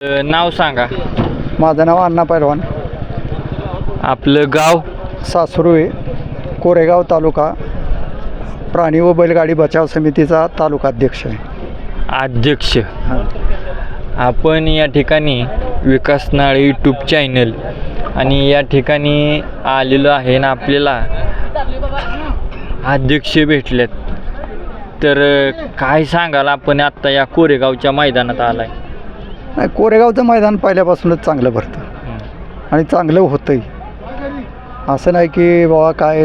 अ, नाव सांगा. माझं नाव अण्णा पैलवान. आपलं गाव? सासरुळे कोरेगाव तालुका प्राणी व बैलगाडी बचाव समितीचा तालुका अध्यक्ष आहे. अध्यक्ष. आपण या ठिकाणी विकास नाळे यूट्यूब चॅनल आणि या ठिकाणी आलेलो आहे ना आपल्याला अध्यक्ष भेटलेत. तर अ, काय सांगाल आपण? आत्ता या कोरेगावच्या मैदानात आलाय. नाही कोरेगावचं मैदान पहिल्यापासूनच चांगलं भरतं. आणि चांगलं होतंही असं नाही की बाबा काय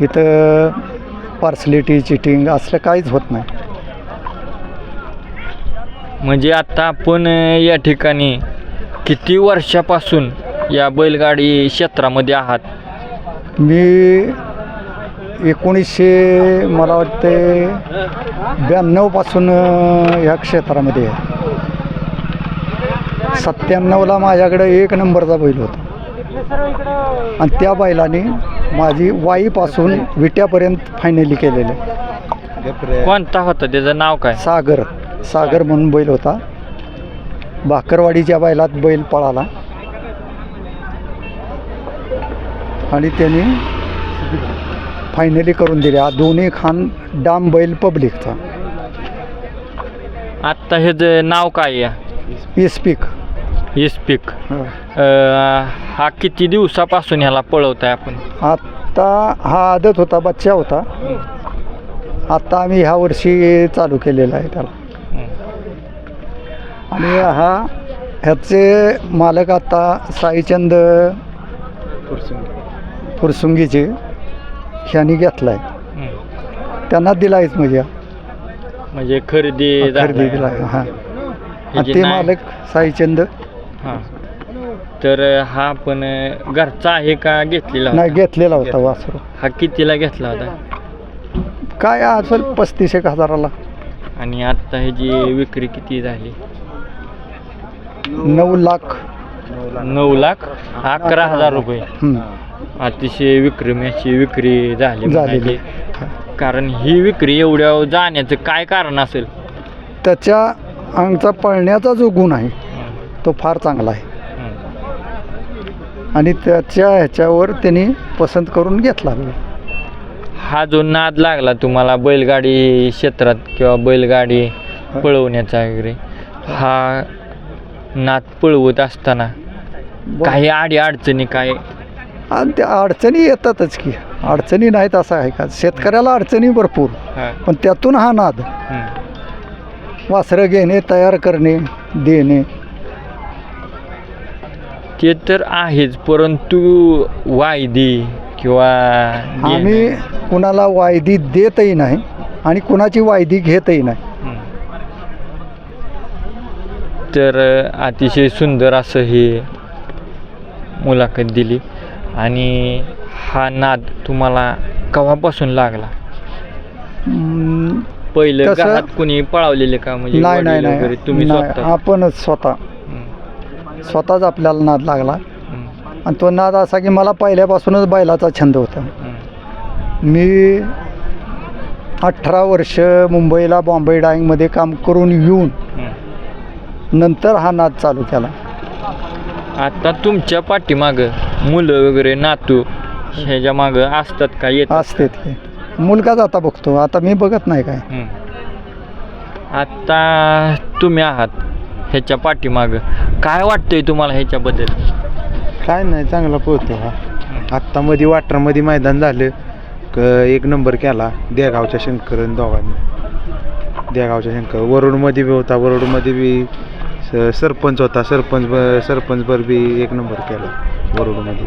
इथं पार्सलिटी चिटिंग असलं काहीच होत नाही. म्हणजे आता आपण या ठिकाणी किती वर्षापासून या बैलगाडी क्षेत्रामध्ये आहात? मी एकोणीसशे मला वाटते ब्याण्णवपासून ह्या क्षेत्रामध्ये आहे. सत्त्याण्णवला माझ्याकडे एक नंबरचा बैल होता. आणि त्या बैलाने माझी वाईपासून विट्यापर्यंत फायनली केलेले कोणता होता? त्याचं नाव काय? सागर. सागर म्हणून बैल होता. भाकरवाडीच्या बैलात बैल पळाला. आणि त्यांनी फायनली करून दिले. हा दोन्ही खान डाम बैल पब्लिकचा आत्ता ह्याचं नाव काय या इस्पिक. इस्पिक हा. किती दिवसापासून ह्याला पळवताय आपण? आत्ता हा आदत होता बच्चा होता. आत्ता आम्ही ह्या वर्षी चालू केलेला आहे त्याला. आणि हा ह्याचे मालक आता साईचंद फुरसुंगीचे ह्यांनी घेतला आहे त्यांना दिलायच म्हणजे. म्हणजे खरेदी खरेदी दिला. हां. ते मालक साईचंद. तर हा पण घरचा आहे का घेतलेला नाही होता? घेतलेला. होता वासरू. हा कितीला घेतला होता? काय असेल पस्तीस एक हजाराला. आणि आता ह्याची विक्री किती झाली? नऊ लाख. नऊ लाख अकरा हजार रुपये. अतिशय विक्रमी अशी विक्री झाली झालेली. म्हणायची. कारण ही विक्री एवढ्या जाण्याचं काय कारण असेल? त्याच्या अंगचा पळण्याचा जो गुण आहे तो फार चांगला आहे. आणि त्याच्या ह्याच्यावर त्यांनी पसंत करून घेतला. हा जो नाद लागला तुम्हाला बैलगाडी क्षेत्रात किंवा बैलगाडी पळवण्याचा वगैरे हा नाद पळवत असताना काही आडी अडचणी काय? आणि त्या अडचणी येतातच की. अडचणी नाहीत असं आहे का? शेतकऱ्याला अडचणी भरपूर पण त्यातून हा नाद. वासरं घेणे तयार करणे देणे. ते तर आहेच परंतु वायदी किंवा आम्ही कुणाला वायदी देतही नाही आणि कुणाची वायदी घेतही नाही. तर अतिशय सुंदर असं हे मुलाखत दिली. आणि हा नाद तुम्हाला केव्हापासून लागला? पहिलं घरात कुणी पळावलेले का? म्हणजे नाही नाही वडील वगैरे नाही तुम्ही नाही, स्वतः? आपणच स्वतः. स्वतःच आपल्याला नाद लागला. आणि तो नाद असा की मला पहिल्यापासूनच बैलाचा छंद होता. मी अठरा वर्ष मुंबईला बॉम्बे डाईंगमध्ये काम करून येऊन. नंतर हा नाद चालू केला. आता तुमच्या पाठीमाग मुलं वगैरे नातू ह्याच्या माग असतात का? येत असते ते. मुलगाच आता बघतो. आता मी बघत नाही काय. आता तुम्ही आहात. ह्याच्या पाठीमाग. काय वाटतंय तुम्हाला ह्याच्याबद्दल? काय नाही चांगला पोहतो हा. आत्ता मध्ये वाटरामध्ये मैदान झालं. क एक नंबर केला देगावच्या शंकरन दोघांनी. देगावच्या शंकर. वरोडमध्ये बी होता वरोडमध्ये बी स- सरपंच होता सरपंच ब- सरपंच बर बी एक नंबर केला वरोडमध्ये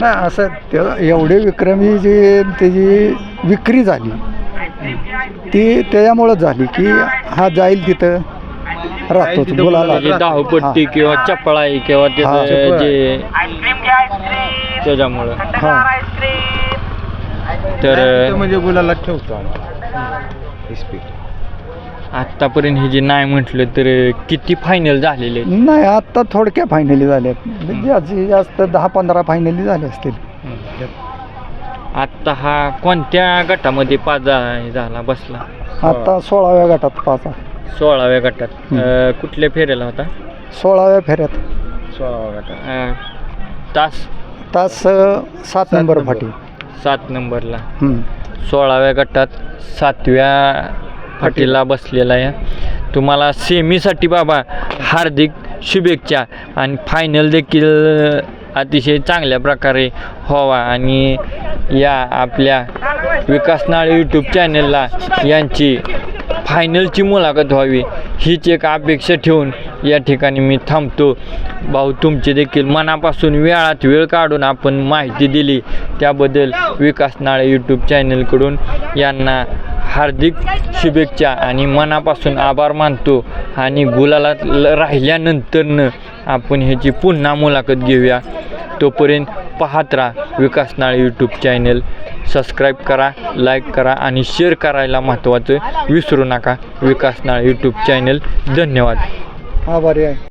नाही असं त्या एवढे विक्रमी जी त्याची विक्री झाली. ती त्याच्यामुळंच झाली की हा जाईल तिथं. म्हणजे धावपट्टी किंवा चपळाई किंवा त्याचं हा. जे त्याच्यामुळं. हां. तर तिथं म्हणजे गुलाला ठेवतो आम्ही. आत्तापर्यंत हे जे नाही म्हटलं तर किती फायनल झालेले आहेत? नाही आत्ता थोडक्या फायनली झाल्यात जास्तीत जास्त दहा पंधरा फायनली झाले असतील. आत्ता हा कोणत्या गटामध्ये पाच झा- झाला बसला? आता सोळाव्या गटात पाच आहे. सोळाव्या गटात. अं, कुठल्या फेऱ्याला होता? सोळाव्या फेऱ्यात. सोळावा गटात. अं, तास? तास अ, सात नंबर नंबर. फाटी. सात नंबरला. हं. सोळाव्या गटात सातव्या फाटीला बसलेला आहे. तुम्हाला सेमीसाठी बाबा हार्दिक शुभेच्छा. आणि फायनल देखील अतिशय चांगल्या प्रकारे व्हावा आणि या आपल्या विकासनाळ यूट्यूब चॅनलला यांची फायनलची मुलाखत व्हावी हीच एक अपेक्षा ठेवून या ठिकाणी मी थांबतो. भाऊ तुमचे देखील मनापासून वेळात वेळ काढून आपण माहिती दिली. त्याबद्दल विकास नाळे यूट्यूब चॅनलकडून यांना हार्दिक शुभेच्छा आणि मनापासून आभार मानतो आणि गुलालात राहिल्यानंतरनं आपण ह्याची पुन्हा मुलाखत घेऊया. तोपर्यंत पाहत राहा Vikas Nale YouTube channel subscribe करा लाईक करा आणि शेअर करायला महत्त्वाचं विसरू नका विकास नाळे यूट्यूब चॅनल धन्यवाद. आभारी आहे.